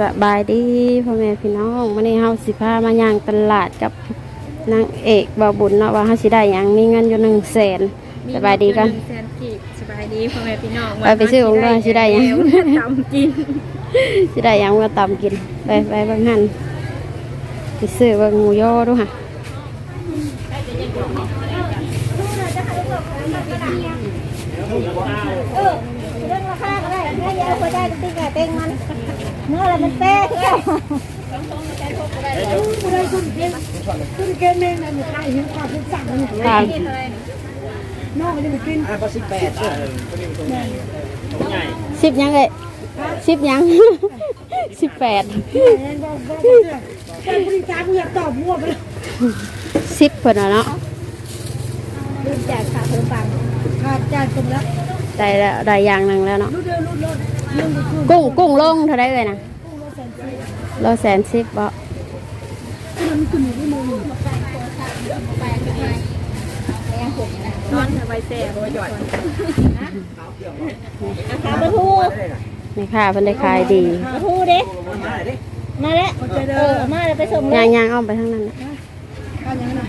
สบายดีพ่อแม่พี่น้องวันนี้เฮาสิพามาย่างตลาดกับนางเอกบ่าวบุญเนาะว่าเฮาสิได้หยังมีเงินอยู่1 0 0 0 0แสนสบายดีกันมีแซนกีบสบายดีพ่อแม่พี่น้องไปไปซื้อของด้วยสิได้หยังทำกินสิได้หยังมาตำกินไปไปเบิ่งหั่นสิซื้อเบิ่งหมูยอดูค่ะเรื่องราคาก็ได้เนื้อเยอะก็ได้ติ๊กเต็งมัน เนื้ออะไรมันแป้งเอ้าคุณเกมคุณเกมเองนะมันขายหิวข้าวเป็นสั่งมันตามน้องก็จะไปกินอะก็สิบแปดเออใหญ่สิบหยังเอ้ยสิบหยังสิบแปดแอนบอกบอกเพื่อนการบริจาคอยากตอบมั่วไปเลยสิบเพิ่นน่ะเนาะลืมแจกขาดเพิ่มปังขาดจานตรงแล้วได้แล้วได้อย่างหนึงแล้วเนาะ รู้เดินรู้รถเรื่องก็คือกุ้งกุ้งลงเท่าไดเอ้ยนะกู้รถแสนสี่โลแสนสิบบ่ที่มันขึ้นอยู่ที่มือนอนสบายแซ่บหยอดขาประทูนี่ค่ะเพิ่นได้ขายดีประทูเด้มาดิมาแล้วเออมาแล้วไปส่งย่าแล้งวย่างอ้อมไปทางนั้นนะข้าวยังไง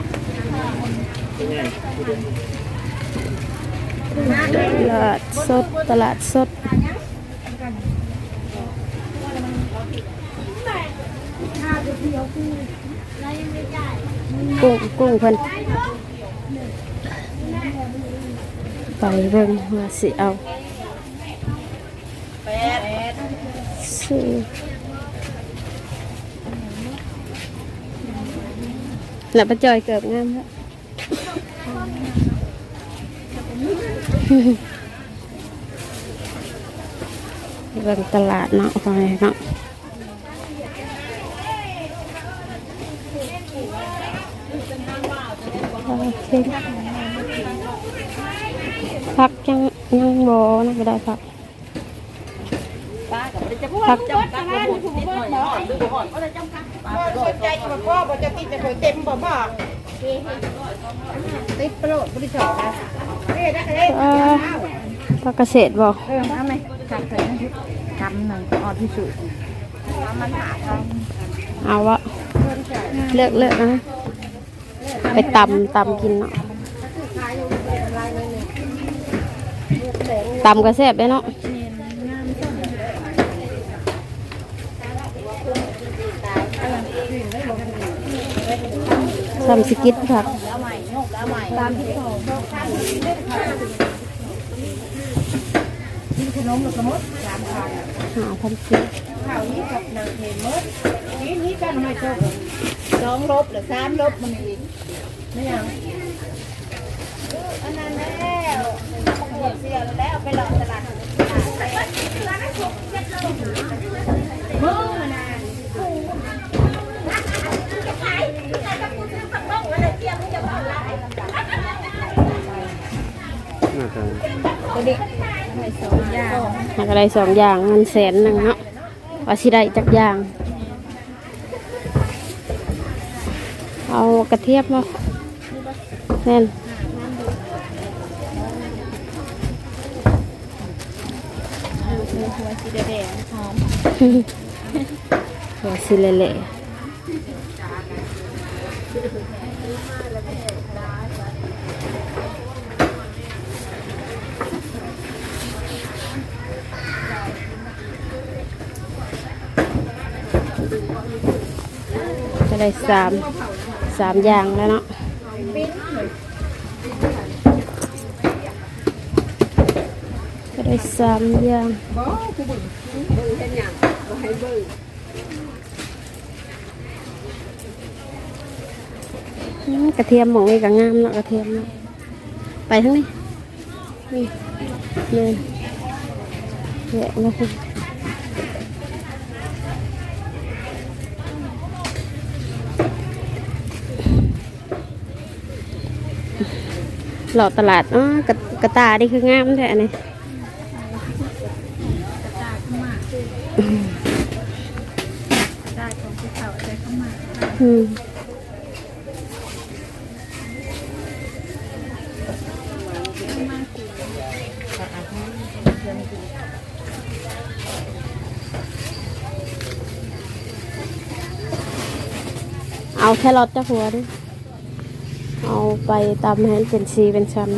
ตลาดสดตลาดสด กุ้งกุ้งเพิ่นไปเบิ่งว่าสิเอาซื้อแล้วป้าจอยเกิบงามแล้วเบิ่งตลาดเนาะไปเนาะโอเค พักยังยังโบนะก็ได้พักพักใจมันก็บ่จะติดจะเคยเต็มบ่บ่ติดโปรดบริจาคนะเอ้ได้ก็ได้เอ่อพักเกษตรบอกเออมาไหมจับใส่นั่นที่กำหนึ่งออดที่สุดมันหาทเอาวะเลือกเลือกนะ ไปตำตำกินเนาะตำกระแซบได้เนาะทำสกิดผักำตามที่เขาขนมหรือสมุดสามพันหาพันสิบข่าวนี้กับนางเทมดนี่นี่กันไม่จบสองลบหรือสามลบมันอีก ไม่ยังอันนั้นแล้วหมดเสียแล้วไปหลอกตลาดมึงนะน่าจะหากอะไรสองอย่างเงินแสนหนึ่งเนาะว่าสิได้จักอย่าง เอากระเทียมมา แน่นหัวสีแดงหอมหัวสิเละๆก็ได้สามสามอย่างแล้วเนาะ ก็ได้สามอย่างกระเทียมหมองนี่ก็งามเนาะกระเทียมเนาะไปทั้งนี้นี่เลยแยะมาสิหลอดตลาดอ๋อกระกระตานี่คืองามแท้อันนี่ ได้เข้ามาได้ของผู้เฒ่าได้เข้ามาอืมเอาแครอทจ้าหัวดิเอาไปตำให้เป็นชีเป็นชั้น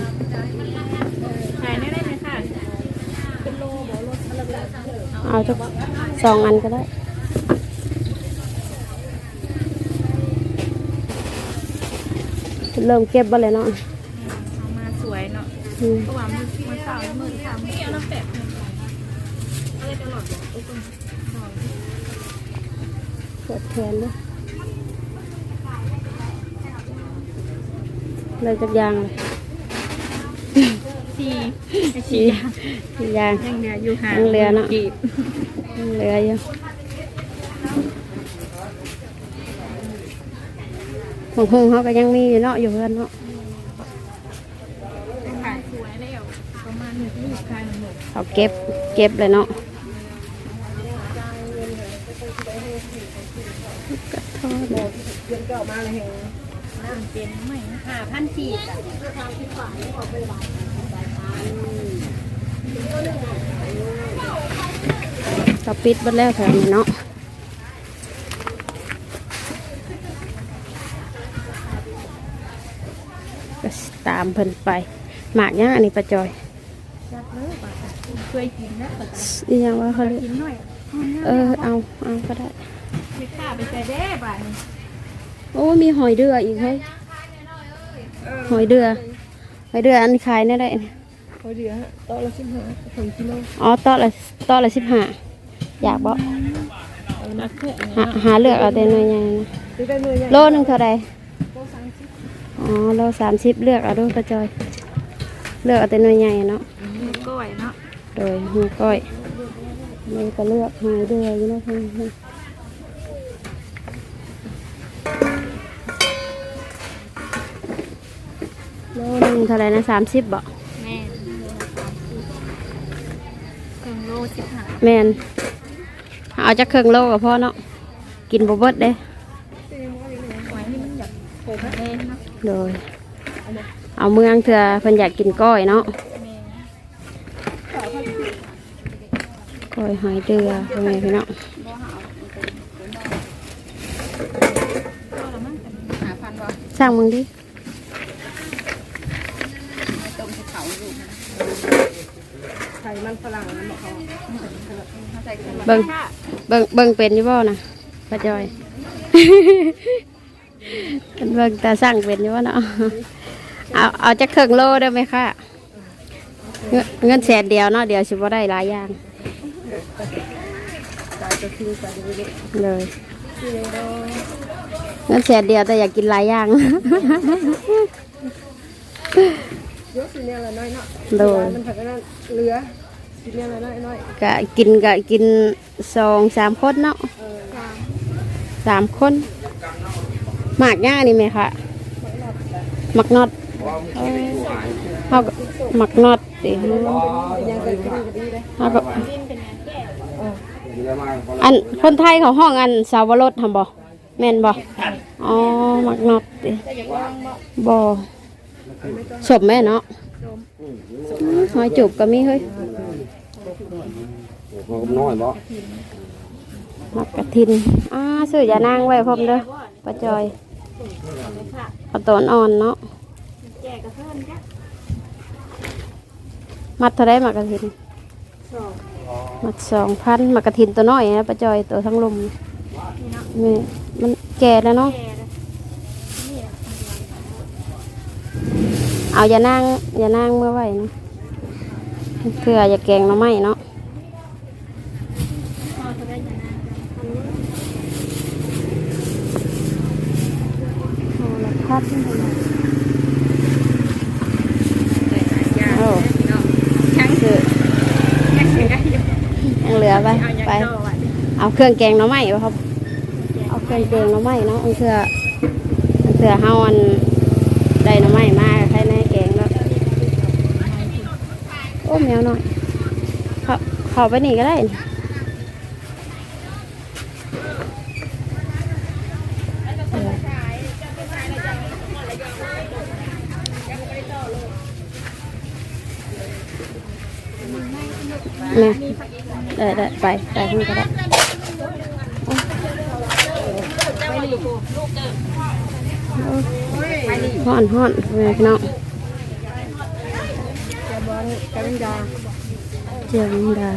เอาจักสองอันก็ได้เริ่มเก็บบ่เลยเนาะเอามาสวยเนาะอืมเพราะว่ามือมือสาวมือสาวมือเอาน้ำแปะเงินไปอะไรตลอดเลยอุ้ยคุณนอนปวดแขนด้วยเลยจักอยางเลย สี่สีสีอยางยังเหลืออยู่ห่างยังเหลือเนาะกีบยังเหลืออยู่ของพึ่งเขาก็ยังมีอยู่เนาะอยู่เพื่อนเนาะขายสวยแล้วประมาณหนึ่งที่ขายหมดเขาเก็บเก็บเลยเนาะกระทอดเงินเก่ามาเลยเห็นน้ำเป็นไหมห้าพันกีบ เขาปิดหมดแล้วแถวนี้เนาะก็ตามเพิ่นไป หมากย่างอันนี้ประจอยจัดเลยป่ะเคยกินนะแต่อีหยังว่าเขาเรียกกินหน่อยเออเอาเอาก็ได้ไปข้าไปใส่เด้บ่ายนี้โอ้มีหอยเดืออีกเฮ้ยหอยเดือหอยเดืออันขายเนี่ยได้เนี่ย เขาเดียวโต๊ะละสิบห้าถึงกิโลอ๋อโต๊ะละโต๊ะละสิบห้าอยากบ่เอานักแค่หาหาเลือกเอาแต่หน่วยใหญ่นะซื้อได้มือยังโลหนึงเท่าไรอ๋อโลสามสิบเลือกเอาดูประจอย เลือกเอาแต่หน่วยใหญ่เนาะมือก้อยเนาะโดยมือก้อยมือก็เลือกหอยเดืออยู่เนาะเพิ่นโลหนึงเท่าไรนะสามสิบบ่ แม่เครื่องโล สิบห้าแมนเอาจากเครื่องโลกับพ่อเนาะกินบ่เบิดเด้ไว้นี่มันอยากโผล่แม่เนาะโดยเอาเมืองเถื่อเพิ่นอยากกินก้อยเนาะแม่ก้อยหอยเดือเป็นไงพี่เนาะก็ละมั่งกันหาพันบ่สร้างมึงดิ ต้มเขาอยู่ ไข่ มันฝรั่งมันบอกเขาเขาใส่กันเบิ่งเบิ่งเบิ่งเป็นอยู่บ่นะป้าจอยเพิ่นเบิ่งตาสร้างเป็นอยู่บ่เนาะเอาเอาจากเครื่องโลได้ไหมคะเงินเงินแสนเดียวเนาะเดี๋ยวสิบ่ได้หลายอย่างตายจะทิ้งไปดูดิเลยเงินแสนเดียวแต่อยากกินหลายอย่างยกสีเนี่ยละน้อยเนาะโดยมันถักนั้นเหลือ สีเนี่ยละน้อยน้อยกะกินกะกินสองสามคนเนาะสามคนหมากย่านี่ไหมคะหมักน็อตเออเขาก็หมักน็อตดิเคยกินก็ดีเลยเขาก็อันคนไทยเขาห้องอันสาวรสทำบ่แม่นบ่อ๋อหมักน็อตดิบ่สมแม่เนาะหอยจุบก็มีเฮ้ย มันก็น้อยบ่มักกะทินอ่าซื้อยานางไว้พร้อมเด้อป้าจอยเอาตอนอ่อนเนาะแจกกับเพื่อนจ้มัดเท่าไรมักกะทินมัดสองพันมักกะทินตัวน้อยนะป้าจอยตัวทั้งลมนี่มันแก่แล้วเนาะเอายานางยานางเมื่อไหร่นะ เพื่ออย่าแกงหน้ำไม้เนาะพอจะได้ยังไงเอาละพัดยาโอ้เนาะยังคือยังได้อยู่ยังเหลือไปเอายังไปโตอะเอาเครื่องแกงหน้ำไม้บ่ครับ เอาเครื่องแกงหน้ำไม้เนาะเอาเพื่อเอาเพื่อเฮาอันได้หน้ำไม้มาใครใน แกงแล้วโอ้แมวหน่อยเขาเขาไปนี่ก็ได้นี่เนี่ยได้ได้ไปไปข้างนี้ก็ได้อยู่อนฮ้อนแม่พี่น้อง จะบอลกันดาเจียงดา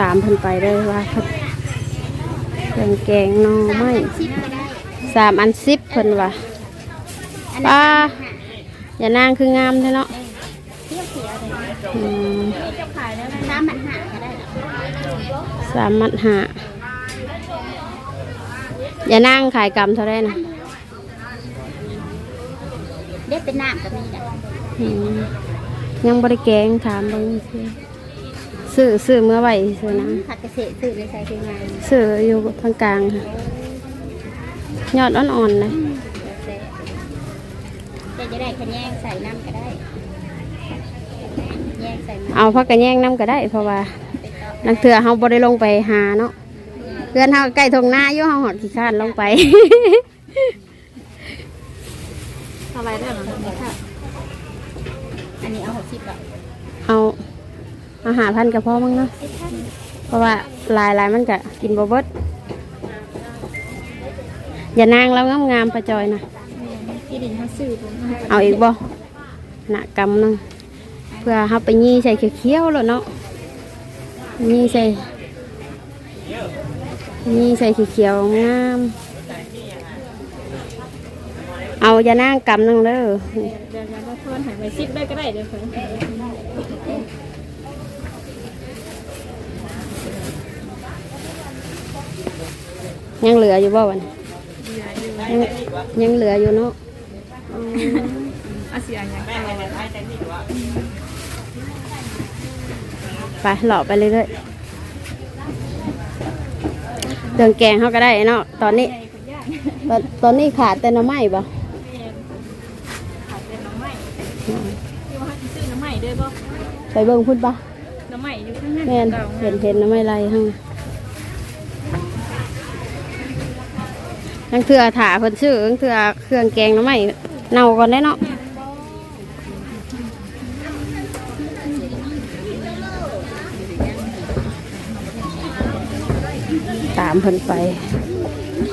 ตามเพิ่นไปเลยว่าเพิ่นเครื่องแกงหน่อไม้สามอันสิบเพิ่นว่าป้าอย่านางคืองามแท้เนาะอืมสามมันหาก็ได้สามมัดหา อย่านั่งขายกำเท่าไรนะเด็ดเป็นน้ำกับนี่นะอืมยังบริแกงถามเบางทีซื้อซื้อเมื่อไหร่ซื้อนะผักเกษตรสื่อในใช้คืองานซื้ออยู่ทางกลางค่ะยอดอ่อนๆเลยจะจะได้ขะแยงใส่น้ำก็ได้แยงใส่น้เอาพักกันแย่งน้ำก็ได้เพราะว่านังเถื่อเฮาบ่ได้ลงไปหาเนาะ เพื่อนเฮาใกล้ทงหน้าอยู่เฮาหอดขี้ข้านลงไป อะไรได้หรอค่ะอันนี้เอาหกสิบอะเอาอาหารพันกับพ่อมั้งเนาะเพราะว่าลายลายมันก็กินบ่เบิดอย่านางแล้วงามๆประจอยนะที่ดินเขาซื้อเอาอีกบ่หนักกำนึงเพื่อเฮาไปยี่ใส่เขียวๆแล้วเนาะยี่ใส่ ยี่ใส่เขียวๆงาม เอาอย่านางกำนึงเด้อเดี๋ยวเราทอนหายไปซิปได้ก็ได้เดี๋ยวผมยังเหลืออยู่บ่วันยังยังเหลืออยู่เนาะอาเสียอย่างไปหล่อไปเรื่อยๆ เครื่องแกงเขาก็ได้เนาะตอนนี้ ตอนตอนนี้ขาดแต่หน้ำไม้บ่ขาดเป็นน้ำใหม่ที่ว่าซื้อน้ำใหม่ด้วยบ่ไปเบิ่งพุ่นปะน้ำใหม่อยู่ข้างหน้าแม่นเห็นเห็นหน้ำไม้ไรหั่งยังเถื่อถาเพิ่นชื่อยังเถื่อเครื่องแกงหน้ำไม้เน่าก่อนได้เนาะตามเพิ่นไป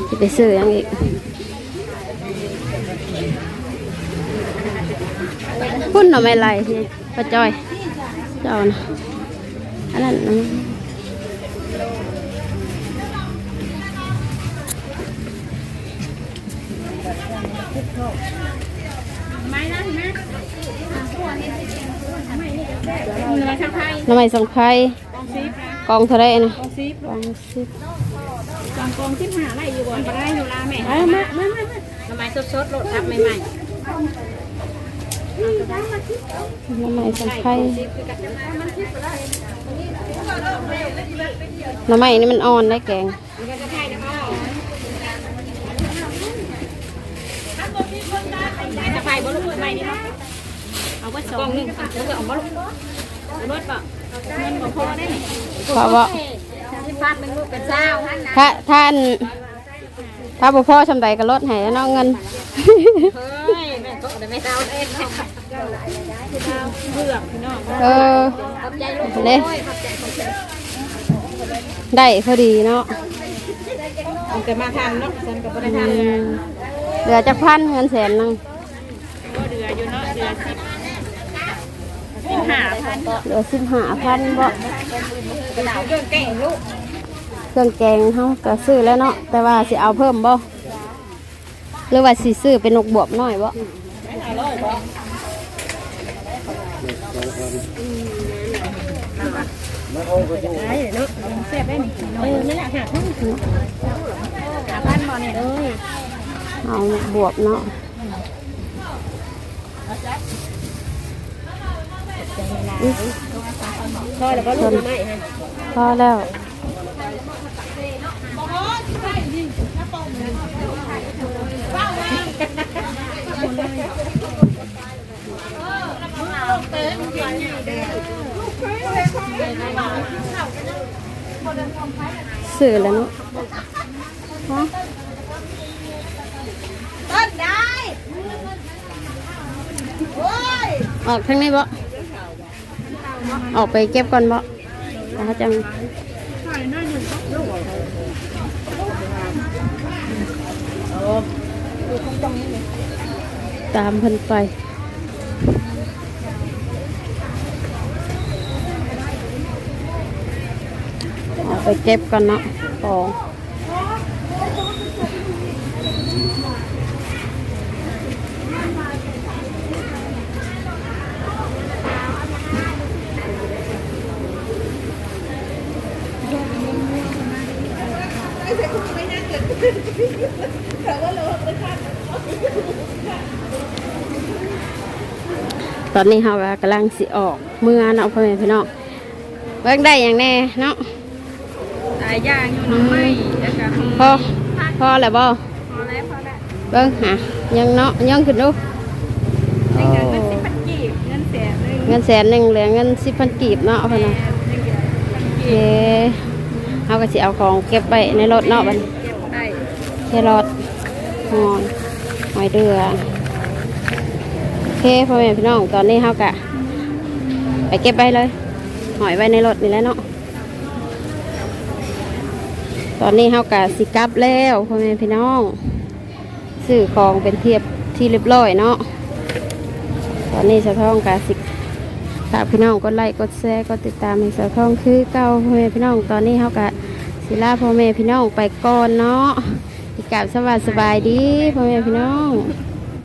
สิไปซื้อหยังอีกพุ่นหน่อไม่ไรที่ป้าจอยเจ้านะอันนั้นนะหน้ำไม้สังไพรกองเท่าไรนะกองซิปกองสิบ องกองซิปหาอะไรอยู่บ่อนก็ได้อยู่ลาแม่เอามามามามาน้ำใหม่สดๆรสทับใหม่หน้ำไม้สังไพรหน้ำไม้นี่มันอ่อนได้แกงๆจะไปบ่ลูกใหม่นี่บ่เอาไว้สองนึงแล้วก็เอาบ่ลูกรถบ่เงินบ่พอได้นี่เพราะว่าสิฟาดนึงลูกเป็นเจ้าถ้าท่านถ้าบ่พ่อชำใดก็ลดให้เนาะเงินเฮ้ยแม่ก็ได้ไม่เจ้าเองเบื่อพี่น้องเออขอบใจลูกเด้ได้พอดีเนาะมันก็มาทันเนาะฉันก็บ่ได้อืทันเหลือจักพันเงินแสนนึงก็เดืออยู่เนาะเดือสิบสิบห้าพันเหลือสิบห้าพันบ่กระดาษเครื่องแกงลูก เครื่องแกงเฮาก็ซื้อแล้วเนาะแต่ว่าสิเอาเพิ่มบ่หรือว่าสิซื้อเป็นนกบวบน้อยบ่แซ่บได้นี่เออนั่นแหละหาพันหาพันบ่เนี่ยเอ้ยเอาบวบเนาะพอแล้ว ก็ลูกไม่ฮะพอแล้วซื้อแล้วเนาะฮะต้นได้โอ้ยออกทางนี้บ่ออกไปเก็บก่อนบ่แล้วเขาจัง ตามเพิ่นไปออกไปเก็บก่อนเนาะของ ตอนนี้เราก็กำลังสิออกเมื่อเนาะพ่อแม่พี่น้องเบิ่งได้อย่างแน่เนาะหลายอย่างอยู่น้องไม่แล้วก็พอพอแล้วบ่พอแล้วพอแล้วเบิ่งหายังเนาะยังขึ้นดูเงินเงินสิพันกีบเงินแสนหนึ่งเงินแสนหนึ่งเหลือเงินสิบพันกีบเนาะเอาไปเนาะหนึ่งพันโอกีเคบเขาก็สิเอาของเก็บไว้ในรถเนาะบัดนเก็บได้ แค่รถหอยหอยเดือโอ เคพ่อแม่พี่น้องตอนนี้เขากะไปเก็บไว้เลยหอยไว้ในรถนี่แหละเนาะตอนนี้เขากะสิกลับแล้วพ่อแม่พี่น้องซื้อของเป็นเทียบที่เรียบร้อยเนาะตอนนี้สะท้องกะสิฝากพี่น้องกดไลค์กดแชร์กดติดตามให้สะท้องคือเก่าพ่อแม่พี่น้องตอนนี้เขากะศิลาพ่อแม่พี่น้องไปก่อนเนาะกกราบสวัสดีสบายดีพ่อแม่พี่น้อง